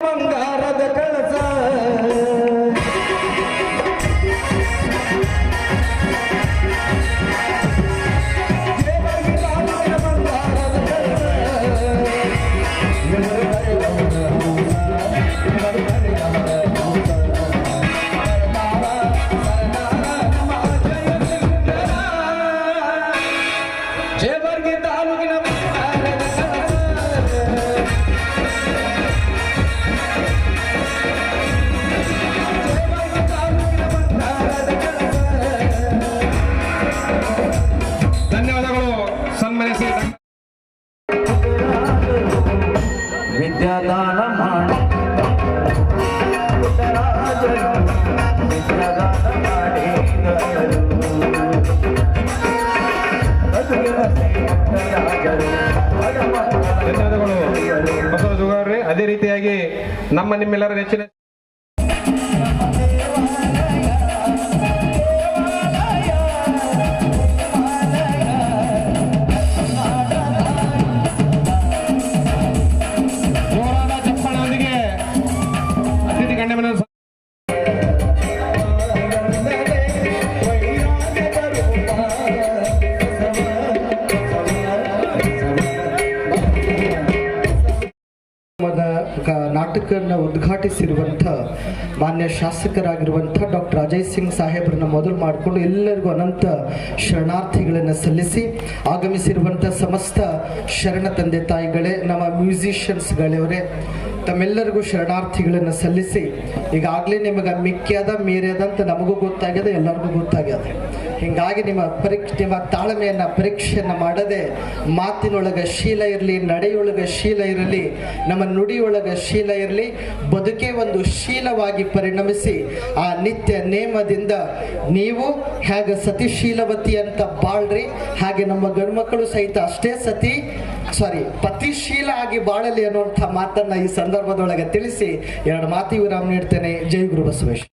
ಬಂಗಾರದ ಕಳಸ ವಿದ್ಯಾದಾನ ಮಾಡಿ ಧನ್ಯವಾದಗಳು. ಬಸವ ಜುಗಾರ್ರಿ ಅದೇ ರೀತಿಯಾಗಿ ನಮ್ಮ ನಿಮ್ಮೆಲ್ಲರ ನೆಚ್ಚಿನ ನಾಟಕವನ್ನು ಉದ್ಘಾಟಿಸಿರುವಂಥ ಮಾನ್ಯ ಶಾಸಕರಾಗಿರುವಂಥ ಡಾಕ್ಟರ್ ಅಜಯ್ ಸಿಂಗ್ ಸಾಹೇಬ್ರನ್ನ ಮೊದಲು ಮಾಡಿಕೊಂಡು ಎಲ್ಲರಿಗೂ ಅನಂತ ಶರಣಾರ್ಥಿಗಳನ್ನು ಸಲ್ಲಿಸಿ ಆಗಮಿಸಿರುವಂಥ ಸಮಸ್ತ ಶರಣ ತಂದೆ ತಾಯಿಗಳೇ, ನಮ್ಮ ಮ್ಯೂಸಿಷಿಯನ್ಸ್ಗಳವರೇ, ತಮ್ಮೆಲ್ಲರಿಗೂ ಶರಣಾರ್ಥಿಗಳನ್ನು ಸಲ್ಲಿಸಿ ಈಗಾಗಲೇ ನಿಮಗೆ ಮಿಕ್ಕ್ಯಾದ ಮೀರ್ಯಾದ ಅಂತ ನಮಗೂ ಗೊತ್ತಾಗ್ಯದ, ಎಲ್ಲರಿಗೂ ಗೊತ್ತಾಗ್ಯದ. ಹೀಗಾಗಿ ನಿಮ್ಮ ಪರೀಕ್ಷೆ ನಿಮ್ಮ ತಾಳ್ಮೆಯನ್ನು, ಪರೀಕ್ಷೆಯನ್ನು ಮಾಡದೆ ಮಾತಿನೊಳಗೆ ಶೀಲ ಇರಲಿ, ನಡೆಯೊಳಗೆ ಶೀಲ ಇರಲಿ, ನಮ್ಮ ನುಡಿಯೊಳಗೆ ಶೀಲ ಇರಲಿ, ಬದುಕೇ ಒಂದು ಶೀಲವಾಗಿ ಪರಿಣಮಿಸಿ ಆ ನಿತ್ಯ ನೇಮದಿಂದ ನೀವು ಹೇಗೆ ಸತಿಶೀಲವತಿ ಅಂತ ಬಾಳ್ರಿ, ಹಾಗೆ ನಮ್ಮ ಗಂಡು ಸಹಿತ ಅಷ್ಟೇ ಸತಿ ಸಾರಿ ಪತಿಶೀಲ ಆಗಿ ಬಾಳಲಿ ಅನ್ನುವಂಥ ಮಾತನ್ನ ಈ ಸಂದರ್ಭದೊಳಗೆ ತಿಳಿಸಿ ಎರಡು ಮಾತಿ ವಿರಾಮ ನೀಡ್ತೇನೆ. ಜೈ ಗುರು ಬಸವೇಶ್